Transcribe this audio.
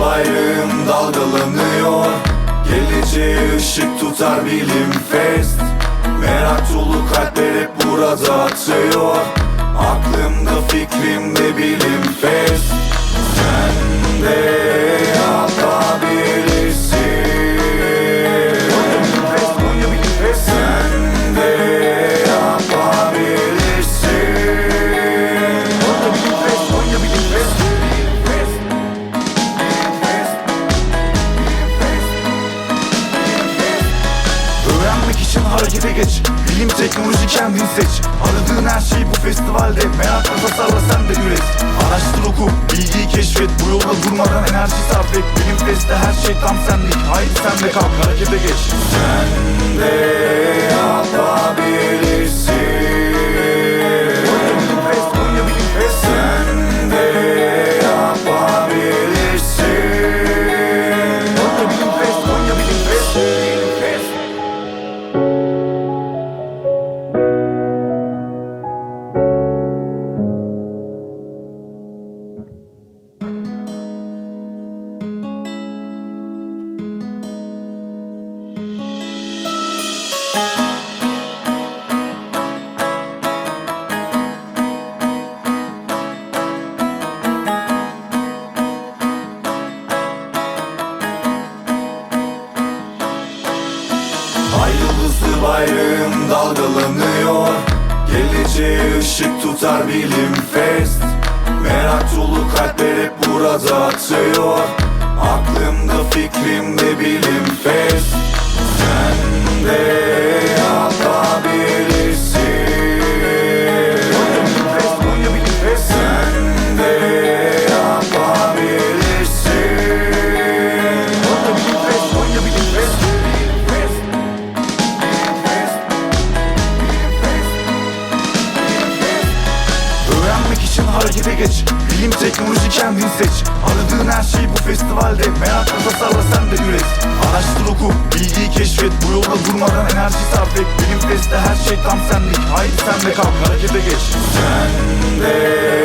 bayrağım dalgalanıyor. Geleceğe ışık tutar bilim fest. Merak dolu kalpler hep burada atıyor. Aklımda fikrimde bilim fest. Sen de harekete geç Bilim teknoloji kendin seç. Aradığın her şey bu festivalde. Merakla tasarla sen de üret. Araştır oku, bilgiyi keşfet. Bu yolda durmadan enerji sarf et. Bilim festte her şey tam senlik. Haydi sen de kalk harekete geç. Sen de dalgalanıyor. Geleceğe ışık tutar bilim fest. Merak dolu kalpler hep burada atıyor. Aklımda fikrimde bilim fest. Sen de harekete geç. Bilim teknoloji kendin seç. Aradığın her şey bu festivalde. Merakla tasarla sen de üret. Araştır oku, bilgiyi keşfet. Bu yolda durmadan enerji sarf et. Bilim festte her şey tam senlik. Haydi sen de kalk harekete geç. Sen de